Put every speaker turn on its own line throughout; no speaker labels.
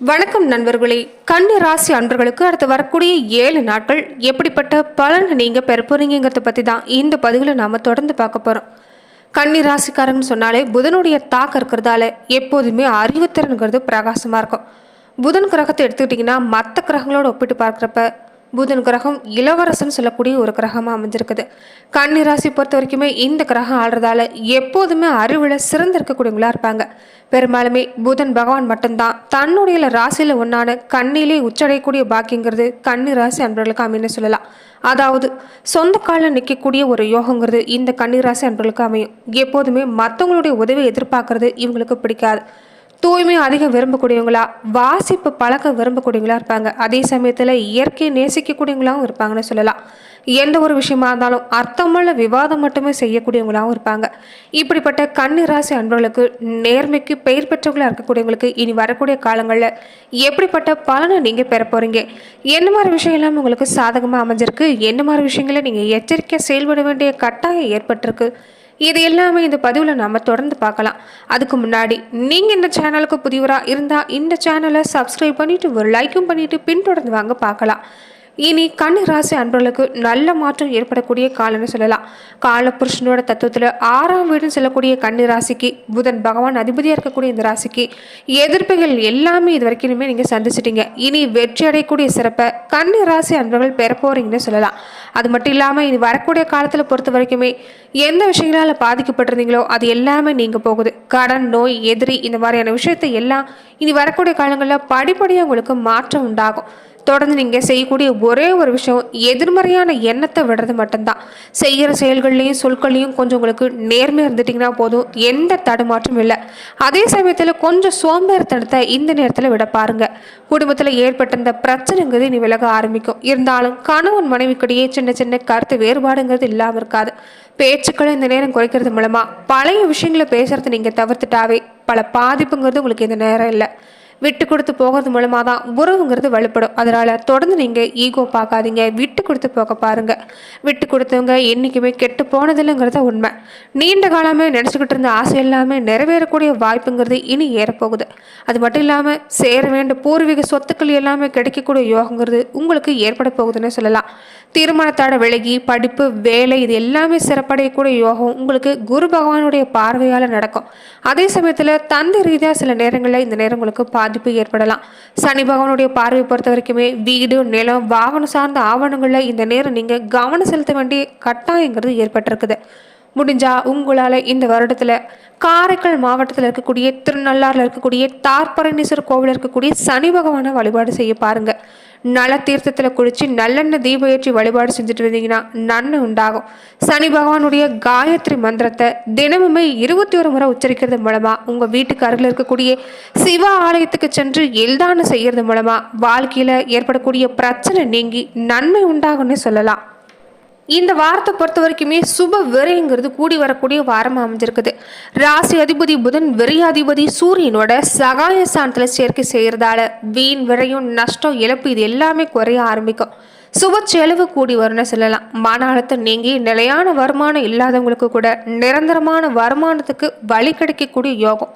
வணக்கம் நண்பர்களே. கன்னி ராசி அன்பர்களுக்கு அடுத்து வரக்கூடிய ஏழு நாட்கள் எப்படிப்பட்ட பலன் நீங்க பெற போறீங்கிறத பத்தி தான் இந்த பதிவில் நாம தொடர்ந்து பார்க்க போறோம். கன்னி ராசிக்காரன்னு சொன்னாலே புதனுடைய தாக்கம் இருக்கிறதால எப்போதுமே அறிவுத்திறனுங்கிறது பிரகாசமா இருக்கும். புதன் கிரகத்தை எடுத்துக்கிட்டிங்கன்னா மற்ற கிரகங்களோட ஒப்பிட்டு பார்க்குறப்ப புதன் கிரகம் இளவரசன் சொல்லக்கூடிய ஒரு கிரகமாக அமைஞ்சிருக்குது. கன்னி ராசி பொறுத்த வரைக்குமே இந்த கிரகம் ஆடுறதால எப்போதுமே அறிவில் சிறந்து இருக்கக்கூடியவங்களா இருப்பாங்க. பெரும்பாலுமே புதன் பகவான் மட்டும்தான். தன்னுடைய ராசியில் ஒன்றான கண்ணிலே உச்சடையக்கூடிய பாக்கியங்கிறது கன்னி ராசி அன்பர்களுக்கு அமைன்னு சொல்லலாம். அதாவது சொந்த காலில் நிற்கக்கூடிய ஒரு யோகங்கிறது இந்த கன்னிராசி அன்பர்களுக்கு அமையும். எப்போதுமே மற்றவங்களுடைய உதவியை எதிர்பார்க்கறது இவங்களுக்கு பிடிக்காது. தூய்மை அதிகம் விரும்பக்கூடியவங்களா? வாசிப்பு பழக்க விரும்பக்கூடியவங்களா இருப்பாங்க. அதே சமயத்தில் இயற்கையை நேசிக்கக்கூடியவங்களாகவும் இருப்பாங்கன்னு சொல்லலாம். எந்த ஒரு விஷயமா இருந்தாலும் அர்த்தமுள்ள விவாதம் மட்டுமே செய்யக்கூடியவங்களாகவும் இருப்பாங்க. இப்படிப்பட்ட கன்னி அன்பர்களுக்கு நேர்மைக்கு பெயர் பெற்றவர்களாக இருக்கக்கூடியவங்களுக்கு இனி வரக்கூடிய காலங்களில் எப்படிப்பட்ட பலனை நீங்கள் பெற போகிறீங்க என்ன மாதிரி விஷயம் எல்லாம் உங்களுக்கு சாதகமாக அமைஞ்சிருக்கு? என்ன மாதிரி விஷயங்களை நீங்கள் எச்சரிக்கையாக செயல்பட வேண்டிய கட்டாயம் ஏற்பட்டிருக்கு? இது எல்லாமே இந்த பதிவில் நாம் தொடர்ந்து பார்க்கலாம். அதுக்கு முன்னாடி நீங்கள் இந்த சேனலுக்கு புதியவராக இருந்தால் இந்த சேனலை சப்ஸ்கிரைப் பண்ணிவிட்டு ஒரு லைக்கும் பண்ணிவிட்டு பின்தொடர்ந்து வாங்க பார்க்கலாம். இனி கன்னி ராசி அன்பர்களுக்கு நல்ல மாற்றம் ஏற்படக்கூடிய காலம்னு சொல்லலாம். காலபுருஷனோட தத்துவத்தில் ஆறாம் வீடுன்னு சொல்லக்கூடிய கன்னி ராசிக்கு புதன் பகவான் அதிபதியாக இருக்கக்கூடிய இந்த ராசிக்கு எதிர்ப்புகள் எல்லாமே இது வரைக்குமே நீங்கள் சந்திச்சிட்டீங்க. இனி வெற்றி அடையக்கூடிய சிறப்பை கன்னி ராசி அன்பர்கள் பெற சொல்லலாம். அது மட்டும் இல்லாமல் இனி வரக்கூடிய காலத்தில் பொறுத்த வரைக்குமே எந்த விஷயங்களால் பாதிக்கப்பட்டிருந்தீங்களோ அது எல்லாமே நீங்கள் போகுது. கடன் நோய் எதிரி இந்த மாதிரியான விஷயத்தை எல்லாம் இனி வரக்கூடிய காலங்களில் படிப்படியாக உங்களுக்கு மாற்றம் உண்டாகும். தொடர்ந்து நீங்கள் செய்யக்கூடிய ஒரே ஒரு விஷயம் எதிர்மறையான எண்ணத்தை விடுறது மட்டும்தான். செய்கிற செயல்கள்லையும் சொற்கள்லையும் கொஞ்சம் உங்களுக்கு நேர்மையாக இருந்துட்டிங்கன்னா போதும். எந்த தடுமாற்றமும் இல்லை. அதே சமயத்தில் கொஞ்சம் சோம்பேறித்தனத்தை இந்த நேரத்தில் விட பாருங்க. குடும்பத்தில் ஏற்பட்டிருந்த பிரச்சனைங்கிறது இனி விலக ஆரம்பிக்கும். இருந்தாலும் கணவன் மனைவிக்கிடையே சின்ன சின்ன கருத்து வேறுபாடுங்கிறது இல்லாமல் இருக்காது. பேச்சுக்களை இந்த நேரம் குறைக்கிறது மூலமாக பழைய விஷயங்களை பேசுகிறத நீங்கள் தவிர்த்துட்டாவே பல பாதிப்புங்கிறது உங்களுக்கு இந்த நேரம் இல்லை. விட்டு கொடுத்து போகிறது மூலமாக தான் உறவுங்கிறது வலுப்படும். அதனால் தொடர்ந்து நீங்கள் ஈகோ பார்க்காதீங்க. விட்டு கொடுத்து போக பாருங்கள் விட்டு கொடுத்தவங்க என்றைக்குமே கெட்டு போனதில்லைங்கிறத உண்மை. நீண்ட காலமே நினச்சிக்கிட்டு இருந்த ஆசை எல்லாமே நிறைவேறக்கூடிய வாய்ப்புங்கிறது இனி ஏறப்போகுது. அது மட்டும் இல்லாமல் சேர வேண்டிய பூர்வீக சொத்துக்கள் எல்லாமே கிடைக்கக்கூடிய யோகங்கிறது உங்களுக்கு ஏற்பட போகுதுன்னு சொல்லலாம். திருமணத்தோட விலகி படிப்பு வேலை இது எல்லாமே சிறப்படையக்கூடிய யோகம் உங்களுக்கு குரு பகவானுடைய பார்வையால் நடக்கும். அதே சமயத்தில் தந்தை ரீதியாக சில நேரங்களில் இந்த நேரம் உங்களுக்கு பாதிப்பு ஏற்படலாம். சனி பகவானுடைய பார்வை பொறுத்த வரைக்குமே வீடு நிலம் வாகனம் சார்ந்த ஆவணங்களில் இந்த நேரம் நீங்கள் கவனம் செலுத்த வேண்டிய கட்டாயங்கிறது ஏற்பட்டிருக்குது. முடிஞ்சால் உங்களால் இந்த வருடத்தில் காரைக்கால் மாவட்டத்தில் இருக்கக்கூடிய திருநள்ளாறில் இருக்கக்கூடிய தார்பரணீஸ்வரர் கோவில் இருக்கக்கூடிய சனி பகவானை வழிபாடு செய்ய பாருங்க. நல தீர்த்தத்தில் குளித்து நல்லெண்ணெய் தீபம் ஏற்றி வழிபாடு செஞ்சுட்டு இருந்தீங்கன்னா நன்மை உண்டாகும். சனி பகவானுடைய காயத்ரி மந்திரத்தை தினமுமே இருபத்தி ஒரு முறை உச்சரிக்கிறது மூலமாக உங்கள் வீட்டுக்கு அருகில் இருக்கக்கூடிய சிவ ஆலயத்துக்கு சென்று எல்தானம் செய்கிறது மூலமாக வாழ்க்கையில் ஏற்படக்கூடிய பிரச்சனை நீங்கி நன்மை உண்டாகும்னு சொல்லலாம். இந்த வாரத்தை பொறுத்த வரைக்குமே சுப விரைங்கிறது கூடி வரக்கூடிய வாரம் அமைஞ்சிருக்குது. ராசி அதிபதி புதன் விரையாதிபதி சூரியனோட சகாய ஸ்தானத்தில் சேர்க்கை செய்கிறதால வீண் விரையும் நஷ்டம் இழப்பு இது எல்லாமே குறைய ஆரம்பிக்கும். சுப செலவு கூடி வரும்னு சொல்லலாம். மன அழுத்தம் நீங்கி நிலையான வருமானம் இல்லாதவங்களுக்கு கூட நிரந்தரமான வருமானத்துக்கு வழி கிடைக்கக்கூடிய யோகம்.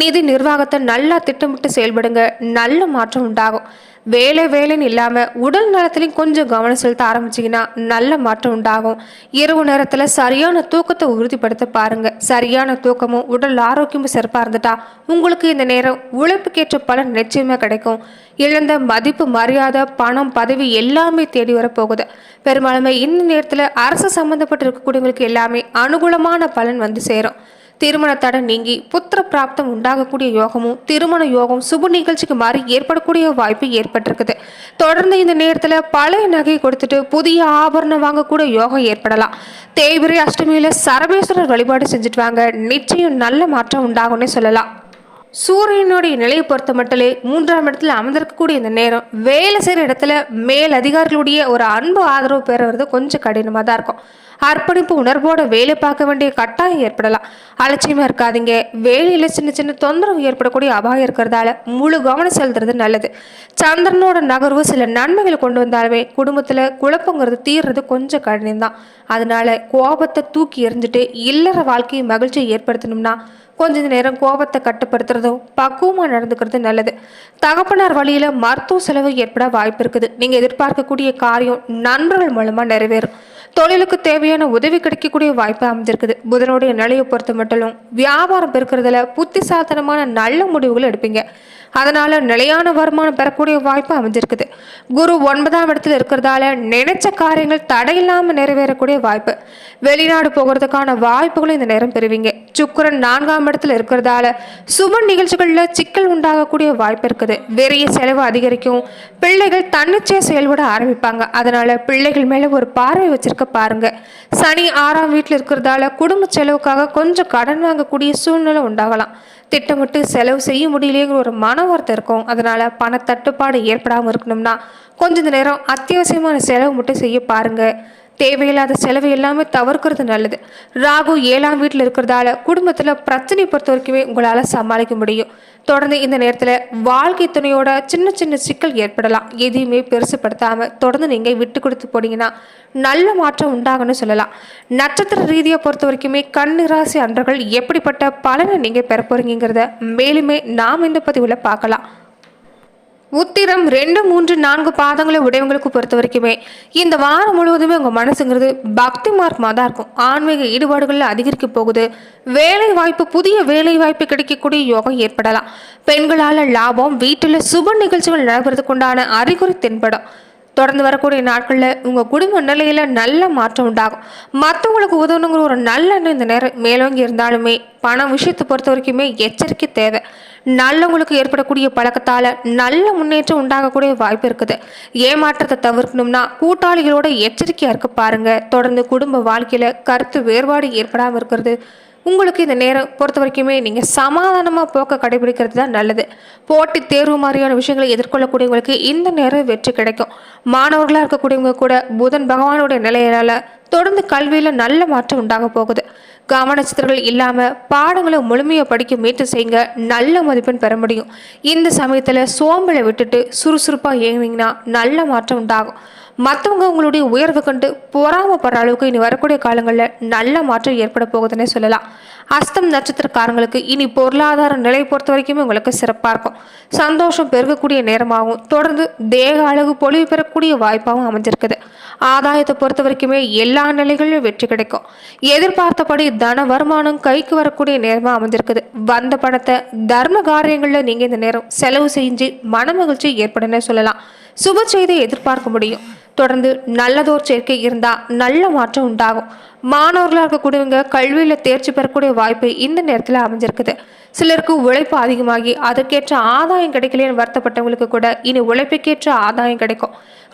நிதி நிர்வாகத்தை நல்லா திட்டமிட்டு செயல்படுங்க. நல்ல மாற்றம் உண்டாகும். வேலை வேலைன்னு இல்லாமல் உடல் நலத்துலையும் கொஞ்சம் கவனம் செலுத்த ஆரம்பிச்சிங்கன்னா நல்ல மாற்றம் உண்டாகும். இரவு நேரத்தில் சரியான தூக்கத்தை உறுதிப்படுத்த பாருங்கள் சரியான தூக்கமும் உடல் ஆரோக்கியமும் சிறப்பாக இருந்துட்டா உங்களுக்கு இந்த நேரம் உழைப்புக்கேற்ற பலன் நிச்சயமாக கிடைக்கும். இழந்த மதிப்பு மரியாதை பணம் பதவி எல்லாமே தேடி வரப்போகுது. பெரும்பாலுமே இந்த நேரத்தில் அரசு சம்மந்தப்பட்டு இருக்கக்கூடியவங்களுக்கு எல்லாமே அனுகூலமான பலன் வந்து சேரும். திருமண தடை நீங்கி புத்திர பிராப்தம் உண்டாகக்கூடிய யோகமும் திருமண யோகம் சுப நிகழ்ச்சிக்கு மாறி ஏற்படக்கூடிய வாய்ப்பு ஏற்பட்டிருக்குது. தொடர்ந்து இந்த நேரத்தில் பழைய நகை கொடுத்துட்டு புதிய ஆபரணம் வாங்கக்கூடிய யோகம் ஏற்படலாம். தேய்பிரை அஷ்டமியில் சரபேஸ்வரர் வழிபாடு செஞ்சுட்டு வாங்க. நிச்சயம் நல்ல மாற்றம் உண்டாகும்னே சொல்லலாம். சூரியனுடைய நிலையை பொறுத்த மட்டும் மூன்றாம் இடத்துல அமர்ந்திருக்கக்கூடிய இந்த நேரம் வேலை செய்கிற இடத்துல மேல் அதிகாரிகளுடைய ஒரு அன்பு ஆதரவு பெறுறது கொஞ்சம் கடினமாக தான் இருக்கும். அர்ப்பணிப்பு உணர்வோட வேலை பார்க்க வேண்டிய கட்டாயம் ஏற்படலாம். அலட்சியமாக இருக்காதீங்க. வேலையில் சின்ன சின்ன தொந்தரவு ஏற்படக்கூடிய அபாயம் இருக்கிறதால முழு கவனம் செலுத்துறது நல்லது. சந்திரனோட நகர்வு சில நன்மைகளை கொண்டு வந்தாலுமே குடும்பத்தில் குழப்பங்கிறது தீர்றது கொஞ்சம் கடினம் தான் அதனால கோபத்தை தூக்கி எறிஞ்சிட்டு இல்லற வாழ்க்கையை மகிழ்ச்சியை ஏற்படுத்தணும்னா கொஞ்ச நேரம் கோபத்தை கட்டுப்படுத்துறதும் பக்குவமாக நடந்துக்கிறது நல்லது. தகப்பனார் வழியில் மருத்துவ செலவு ஏற்பட வாய்ப்பு இருக்குது. நீங்கள் எதிர்பார்க்கக்கூடிய காரியம் நண்பர்கள் மூலமாக நிறைவேறும். தொழிலுக்கு தேவையான உதவி கிடைக்கக்கூடிய வாய்ப்பு அமைஞ்சிருக்குது புதனுடைய நிலையை பொறுத்த மட்டும் வியாபாரம் பெருக்கிறதுல புத்திசாலித்தனமான நல்ல முடிவுகள் எடுப்பீங்க. அதனால நிலையான வருமானம் பெறக்கூடிய வாய்ப்பு அமைஞ்சிருக்குது. குரு ஒன்பதாம் இடத்துல இருக்கிறதால நினைச்ச காரியங்கள் தடையில்லாமல் நிறைவேறக்கூடிய வாய்ப்பு. வெளிநாடு போகிறதுக்கான வாய்ப்புகளும் இந்த நேரம் பெறுவீங்க. சுக்கிரன் நான்காம் இடத்துல இருக்கிறதால சுப நிகழ்ச்சிகளில் சிக்கல் உண்டாகக்கூடிய வாய்ப்பு இருக்குது. வெறிய செலவு அதிகரிக்கும். பிள்ளைகள் தன்னிச்சையாக செயல்பட ஆரம்பிப்பாங்க. அதனால பிள்ளைகள் மேலே ஒரு பார்வை வச்சிருக்க பாருங்க. சனி ஆறாம் வீட்டில் இருக்கிறதால குடும்ப செலவுக்காக கொஞ்சம் கடன் வாங்கக்கூடிய சூழ்நிலை உண்டாகலாம். திட்டமிட்டு செலவு செய்ய முடியலையேங்கிற ஒரு மன இருக்கும். அதனால் பண தட்டுப்பாடு ஏற்படாமல் இருக்கணும்னா கொஞ்ச நேரம் அத்தியாவசியமான செலவு மட்டும் செய்ய பாருங்கள் தேவையில்லாத செலவு எல்லாமே தவிர்க்கிறது நல்லது. ராகு ஏழாம் வீட்டில் இருக்கிறதால குடும்பத்தில் பிரச்சனை பொறுத்த வரைக்குமே உங்களால் சமாளிக்க முடியும். தொடர்ந்து இந்த நேரத்தில் வாழ்க்கை துணையோட சின்ன சின்ன சிக்கல் ஏற்படலாம். எதையுமே பெருசுப்படுத்தாமல் தொடர்ந்து நீங்கள் விட்டு கொடுத்து போனீங்கன்னா நல்ல மாற்றம் உண்டாகும்னு சொல்லலாம். நட்சத்திர ரீதியாக பொறுத்த வரைக்குமே கண்ணிராசி அன்றர்கள் எப்படிப்பட்ட பலனை நீங்கள் பெற போகிறீங்கிறத மேலுமே நாம் இந்த பதிவில் பார்க்கலாம். உத்திரம் ரெண்டு மூன்று நான்கு பாதங்களை உடையவங்களுக்கு பொறுத்த வரைக்குமே இந்த வாரம் முழுவதுமே உங்கள் மனசுங்கிறது பக்தி மார்க்கமாக தான் இருக்கும். ஆன்மீக ஈடுபாடுகளில் அதிகரிக்க போகுது. வேலை வாய்ப்பு புதிய வேலை வாய்ப்பு கிடைக்கக்கூடிய யோகம் ஏற்படலாம். பெண்களால் லாபம் வீட்டில் சுப நிகழ்ச்சிகள் நடைபெறதுக்குண்டான அறிகுறி தென்படும். தொடர்ந்து வரக்கூடிய நாட்களில் உங்கள் குடும்ப நிலையில் நல்ல மாற்றம் உண்டாகும். மற்றவங்களுக்கு உதவணுங்கிற ஒரு நல்ல இந்த நேரம் மேலோங்கி இருந்தாலுமே பணம் விஷயத்தை பொறுத்த வரைக்குமே எச்சரிக்கை தேவை. நல்லவங்களுக்கு ஏற்படக்கூடிய பழக்கத்தால் நல்ல முன்னேற்றம் உண்டாகக்கூடிய வாய்ப்பு இருக்குது. ஏமாற்றத்தை தவிர்க்கணும்னா கூட்டாளிகளோட எச்சரிக்கையாக இருக்க பாருங்கள் தொடர்ந்து குடும்ப வாழ்க்கையில் கருத்து வேறுபாடு ஏற்படாமல் இருக்கிறது. உங்களுக்கு இந்த நேரம் பொறுத்த வரைக்குமே நீங்கள் சமாதானமாக போக்க கடைபிடிக்கிறது தான் நல்லது. போட்டி தேர்வு மாதிரியான விஷயங்களை எதிர்கொள்ளக்கூடியவங்களுக்கு இந்த நேரம் வெற்றி கிடைக்கும். மாணவர்களாக இருக்கக்கூடியவங்க கூட புதன் பகவானுடைய நிலையினால தொடர்ந்து கல்வியில் நல்ல மாற்றம் உண்டாக போகுது. கவனச்சித்திரங்கள் இல்லாமல் பாடங்களை முழுமையாக படிக்க முயற்சி செய்யுங்க நல்ல மதிப்பெண் பெற முடியும். இந்த சமயத்தில் சோம்பலை விட்டுட்டு சுறுசுறுப்பாக இயங்குனீங்கன்னா நல்ல மாற்றம் உண்டாகும். மற்றவங்க உங்களுடைய உயர்வு கண்டு பொறாமப்படுற அளவுக்கு இனி வரக்கூடிய காலங்களில் நல்ல மாற்றம் ஏற்பட போகுதுன்னே சொல்லலாம். அஸ்தம் நட்சத்திரக்காரங்களுக்கு இனி பொருளாதார நிலை பொறுத்த வரைக்குமே உங்களுக்கு சிறப்பாக இருக்கும். சந்தோஷம் பெருகக்கூடிய நேரமாகவும் தொடர்ந்து தேக அழகு பொழிவு பெறக்கூடிய வாய்ப்பாகவும் அமைஞ்சிருக்குது. ஆதாயத்தை பொறுத்த வரைக்குமே எல்லா நிலைகளிலும் வெற்றி கிடைக்கும். எதிர்பார்த்தபடி தன வருமானம் கைக்கு வரக்கூடிய நேரமாக அமைஞ்சிருக்குது. வந்த பணத்தை தர்ம காரியங்களில் நீங்கள் இந்த நேரம் செலவு செஞ்சு மன மகிழ்ச்சி ஏற்படுன்னு சொல்லலாம். சுப செய்தியை எதிர்பார்க்க முடியும். தொடர்ந்து நல்லதோர் சேர்க்கை இருந்தால் நல்ல மாற்றம் உண்டாகும். மாணவர்களாக இருக்கக்கூடியவங்க கல்வியில் தேர்ச்சி பெறக்கூடிய வாய்ப்பு இந்த நேரத்தில் அமைஞ்சிருக்குது. சிலருக்கு உழைப்பு அதிகமாகி அதற்கேற்ற ஆதாயம் கிடைக்கலன்னு வருத்தப்பட்டவங்களுக்கு கூட இனி உழைப்புக்கேற்ற ஆதாயம் கிடைக்கும்.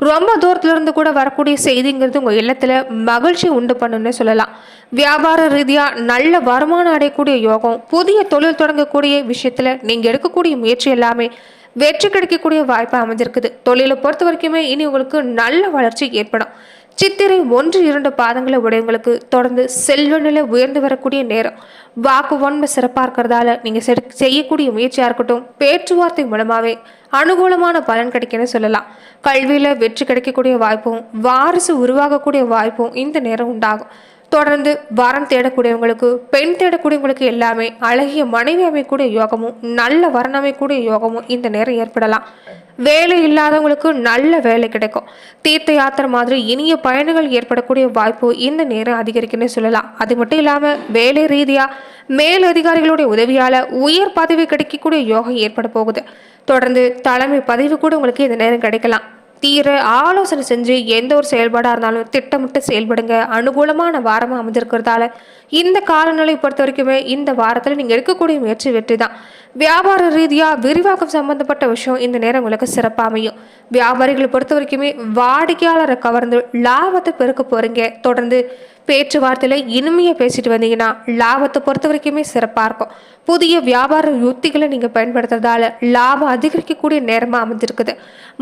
ரொம்ப தூரத்துல இருந்து கூட வரக்கூடிய செய்திங்கிறது உங்கள் இல்லத்தில் மகிழ்ச்சி உண்டு பண்ணுன்னு சொல்லலாம். வியாபார ரீதியாக நல்ல வருமானம் அடையக்கூடிய யோகம் புதிய தொழில் தொடங்கக்கூடிய விஷயத்தில் நீங்கள் எடுக்கக்கூடிய முயற்சி எல்லாமே வெற்றி கிடைக்கக்கூடிய வாய்ப்பு அமைஞ்சிருக்குது. தொழிலை பொறுத்த வரைக்குமே இனி உங்களுக்கு நல்ல வளர்ச்சி ஏற்படும். சித்திரை ஒன்று இரண்டு பாதங்களை உடையவங்களுக்கு தொடர்ந்து செல்வ நிலை உயர்ந்து வரக்கூடிய நேரம். வாக்கு ஒன்மை சிறப்பாக இருக்கிறதால நீங்கள் செய்யக்கூடிய முயற்சியாக இருக்கட்டும் பேச்சுவார்த்தை மூலமாகவே அனுகூலமான பலன் கிடைக்குன்னு சொல்லலாம். கல்வியில் வெற்றி கிடைக்கக்கூடிய வாய்ப்பும் வாரிசு உருவாகக்கூடிய வாய்ப்பும் இந்த நேரம் உண்டாகும். தொடர்ந்து வரம் தேடக்கூடியவங்களுக்கு பெண் தேடக்கூடியவங்களுக்கு எல்லாமே அழகிய மனைவி அமைக்கூடிய யோகமும் நல்ல வரன் அமைக்கூடிய யோகமும் இந்த நேரம் ஏற்படலாம். வேலை இல்லாதவங்களுக்கு நல்ல வேலை கிடைக்கும். தீர்த்த யாத்திரை மாதிரி இனிய பயணங்கள் ஏற்படக்கூடிய வாய்ப்பு இந்த நேரம் அதிகரிக்குன்னு சொல்லலாம். அது மட்டும் இல்லாமல் வேலை ரீதியாக மேல் அதிகாரிகளுடைய உதவியால் உயர் பதவி கிடைக்கக்கூடிய யோகம் ஏற்பட போகுது. தொடர்ந்து தலைமை பதவி கூட உங்களுக்கு இந்த நேரம் கிடைக்கலாம். தீர ஆலோசனை செஞ்சு எந்த ஒரு செயல்பாடாக இருந்தாலும் திட்டமிட்டு செயல்படுங்க. அனுகூலமான வாரமாக அமைஞ்சிருக்கிறதால இந்த காலநிலை பொறுத்த வரைக்குமே இந்த வாரத்தில் நீங்கள் எடுக்கக்கூடிய முயற்சி வெற்றி தான் வியாபார ரீதியாக விரிவாக்கம் சம்பந்தப்பட்ட விஷயம் இந்த நேரம் உங்களுக்கு சிறப்பாக அமையும். வியாபாரிகளை பொறுத்த வரைக்குமே வாடிக்கையாளரை கவர்ந்து லாபத்தை பெருக்க போகிறீங்க தொடர்ந்து பேச்சுவார்த்தையில் இனிமையாக பேசிட்டு வந்தீங்கன்னா லாபத்தை பொறுத்த வரைக்குமே சிறப்பாக இருக்கும். புதிய வியாபார யுக்திகளை நீங்கள் பயன்படுத்துறதால லாபம் அதிகரிக்கக்கூடிய நேரமாக அமைஞ்சிருக்குது.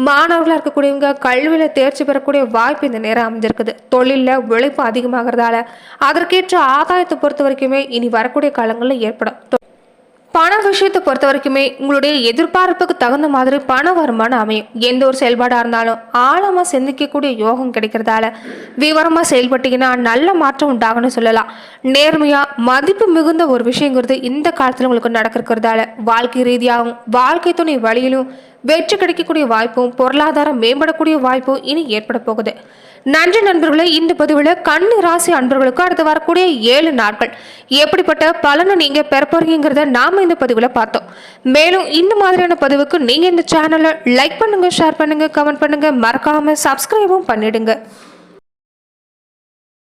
மாணவர்களாக இருக்கக்கூடியவங்க கல்வியில் தேர்ச்சி பெறக்கூடிய வாய்ப்பு இந்த நேரம் அமைஞ்சிருக்குது. தொழிலில் உழைப்பு அதிகமாகிறதால அதற்கேற்ற ஆதாயத்தை பொறுத்த வரைக்குமே இனி வரக்கூடிய காலங்களில் ஏற்படும். பண விஷயத்தை பொறுத்த வரைக்குமே உங்களுடைய எதிர்பார்ப்புக்கு தகுந்த மாதிரி பண வருமானம் அமையும். எந்த ஒரு செயல்பாடாக இருந்தாலும் ஆழமாக சிந்திக்கக்கூடிய யோகம் கிடைக்கிறதால விவரமாக செயல்பட்டீங்கன்னா நல்ல மாற்றம் உண்டாகும்னு சொல்லலாம். நேர்மையாக மதிப்பு மிகுந்த ஒரு விஷயங்கிறது இந்த காலத்தில் உங்களுக்கு நடக்கிறதால வாழ்க்கை ரீதியாகவும் வாழ்க்கை துணை வழியிலும் வெற்றி கிடைக்கக்கூடிய வாய்ப்பும் பொருளாதாரம் மேம்படக்கூடிய வாய்ப்பும் இனி ஏற்பட போகுது. நன்றி நண்பர்களே இந்த பதிவில் கண்ணு ராசி அன்பர்களுக்கு அடுத்து வரக்கூடிய ஏழு நாட்கள். எப்படிப்பட்ட பலனை நீங்க பெற போறீங்கிறத நாம இந்த பதிவில் பார்த்தோம். மேலும் இந்த மாதிரியான பதிவுக்கு நீங்க இந்த சேனலை லைக் பண்ணுங்க ஷேர் பண்ணுங்க கமெண்ட் பண்ணுங்க. மறக்காம சப்ஸ்கிரைபும் பண்ணிடுங்க.